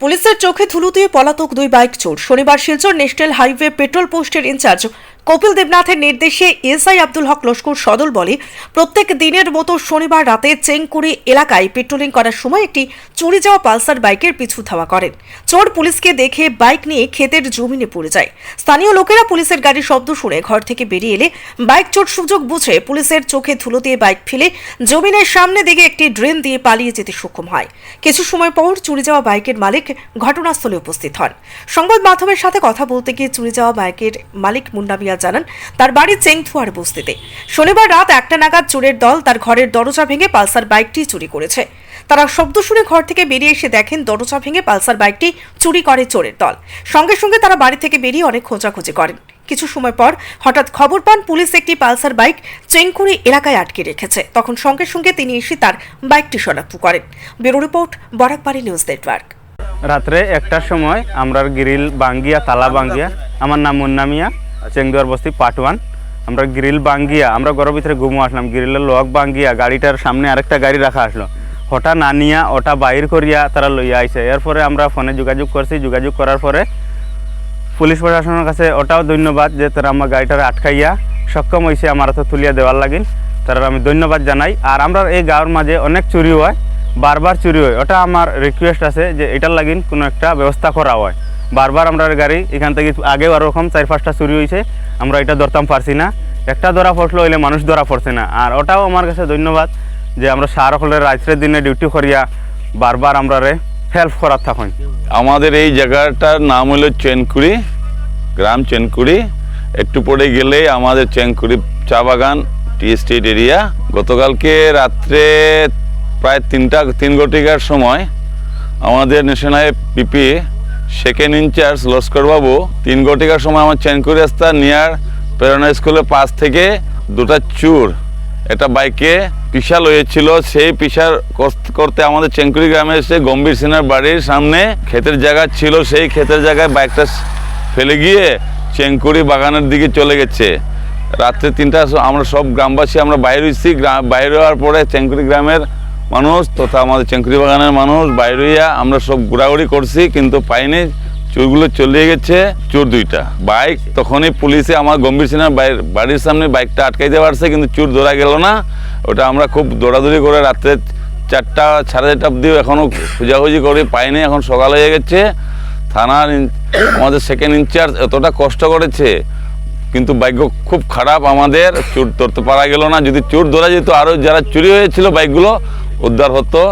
পুলিশের চোখে ধুলো দিয়ে পলাতক দুই বাইক চোর। শনিবার শিলচর ন্যাশনাল হাইওয়ে পেট্রোল পোস্টের ইনচার্জ কপিল দেবনাথের নির্দেশে এসআই আব্দুল হক লস্কর সদল বলে, প্রত্যেক দিনের মতো শনিবার রাতে চেংকুড়ি এলাকায় পেট্রোলিং করার সময় একটি চুরি যাওয়া পালসার বাইকের পিছু ধাওয়া করেন। চোর পুলিশকে দেখে বাইক নিয়ে ক্ষেতের জমিনে পড়ে যায়। স্থানীয় লোকেরা পুলিশের গাড়ির শব্দ শুনে ঘর থেকে বেরিয়ে এলে বাইক চোর সুযোগ বুঝে পুলিশের চোখে ধুলো দিয়ে বাইক ফেলে জমিনের সামনে দিকে একটি ড্রেন দিয়ে পালিয়ে যেতে সক্ষম হয়। কিছু সময় পর চুরি যাওয়া বাইকের মালিক ঘটনাস্থলে উপস্থিত হন। সংবাদ মাধ্যমের সাথে কথা বলতে গিয়ে চুরি যাওয়া বাইকের মালিক মুন্না মিয়া জানান, তার বাড়ি চেংথুয়ার বস্তিতে। শনিবার রাত একটা নাগাদ চোরের দল তার ঘরের দরজা ভেঙে পালসার বাইকটি চুরি করেছে। তারা শব্দ শুনে ঘর থেকে বেরিয়ে এসে দেখেন দরজা ভেঙে পালসার বাইকটি চুরি করে চোরের দল। সঙ্গে সঙ্গে তারা বাড়ি থেকে বেরিয়ে অনেক খোঁজাখুঁজি করেন। কিছু সময় পর হঠাৎ খবর পান, পুলিশ একটি পালসার বাইক চেংকুড়ি এলাকায় আটকে রেখেছে। তখন সঙ্গে সঙ্গে তিনি এসে তার বাইকটি শনাক্ত করেন। Bureau report, Barakbari news network. রাত্রে একটার সময় আমরা গ্রিল বাঙ্গিয়া, তালা বাঙ্গিয়া, আমার নাম মুন্না মিয়া। চেংদুয়ার বস্তি পার্ট ওয়ান আমরা গ্রিল বাঙ্গিয়া, আমরা ঘরের ভিতরে ঘুমো আসলাম। গ্রিলের লক বাঙ্গিয়া, গাড়িটার সামনে আরেকটা গাড়ি রাখা আসলো। হঠাৎ নানিয়া ওটা বাইর করিয়া তারা লইয়া আইছে। এরপরে আমরা ফোনে যোগাযোগ করছি। যোগাযোগ করার পরে পুলিশ প্রশাসনের কাছে ওটাও ধন্যবাদ যে তারা আমার গাড়িটারে আটকাইয়া সক্ষম হয়েছে আমার হাতে তুলিয়া দেওয়ার লাগিন তারা আমি ধন্যবাদ জানাই। আর আমরা এই গাঁৱৰ মাঝে অনেক চুরি হয়, বারবার চুরি হয়। ওটা আমার রিকোয়েস্ট আছে যে এটার লাগিন কোনো একটা ব্যবস্থা করা হয়। বারবার আমরা গাড়ি, এখান থেকে আগেও ওরকম চার পাঁচটা চুরি হয়েছে, আমরা এটা ধরতাম পারছি না। একটা ধরা পড়ল হইলে মানুষ ধরা পড়ছে না। আর ওটাও আমার কাছে ধন্যবাদ যে আমরা সার হলে রাত্রের দিনে ডিউটি করিয়া বারবার আমরা হেল্প করার থাকুন। আমাদের এই জায়গাটার নাম হলো চেনকুড়ি, গ্রাম চেনকুড়ি। একটু পরে গেলেই আমাদের চেনকুড়ি চা বাগান, টি স্টেট এরিয়া। গতকালকে রাত্রে প্রায় তিনটা, তিন ঘটিকার সময় আমাদের national PP second in charge লস্করবাবু তিন ঘটিকার সময় আমার চেনকুড়ি রাস্তা নিয়ার প্রেরণা স্কুলের পাশ থেকে দুটা চুর, একটা বাইকে পিসা লয়েছিল সেই পিসার করতে আমাদের চেঙ্কুরি গ্রামে এসে গম্ভীর সিনহার বাড়ির সামনে ক্ষেতের জায়গা ছিল। সেই ক্ষেতের জায়গায় বাইকটা ফেলে গিয়ে চেঙ্কুরি বাগানের দিকে চলে গেছে। রাত্রে তিনটা আমরা সব গ্রামবাসী আমরা বাইরে হয়েছি। বাইরে হওয়ার পরে চেঙ্কুরি গ্রামের মানুষ তথা আমাদের চেঙ্কুরি বাগানের মানুষ, বাইরে হইয়া আমরা সব ঘোরাঘুরি করছি, কিন্তু পাইনি। চোরগুলো চলে গেছে, চোর দুইটা। বাইক, তখনই পুলিশে আমার গম্ভীর সিনহার বাড়ির সামনে বাইকটা আটকাইতে পারছে, কিন্তু চোর ধরা গেল না। ওটা আমরা খুব দৌড়াদৌড়ি করে রাত্রে চারটা, সাড়ে চারটা অব্দিও এখনও খোঁজাখুঁজি করে পাইনি, এখন সকাল হয়ে গেছে। থানার আমাদের সেকেন্ড ইনচার্জ এতটা কষ্ট করেছে, কিন্তু ভাগ্য খুব খারাপ আমাদের। চোর ধরতে পারা গেল না। যদি চোর ধরা যেত আরও যারা চুরি হয়েছিল বাইকগুলো উদ্ধার হতো।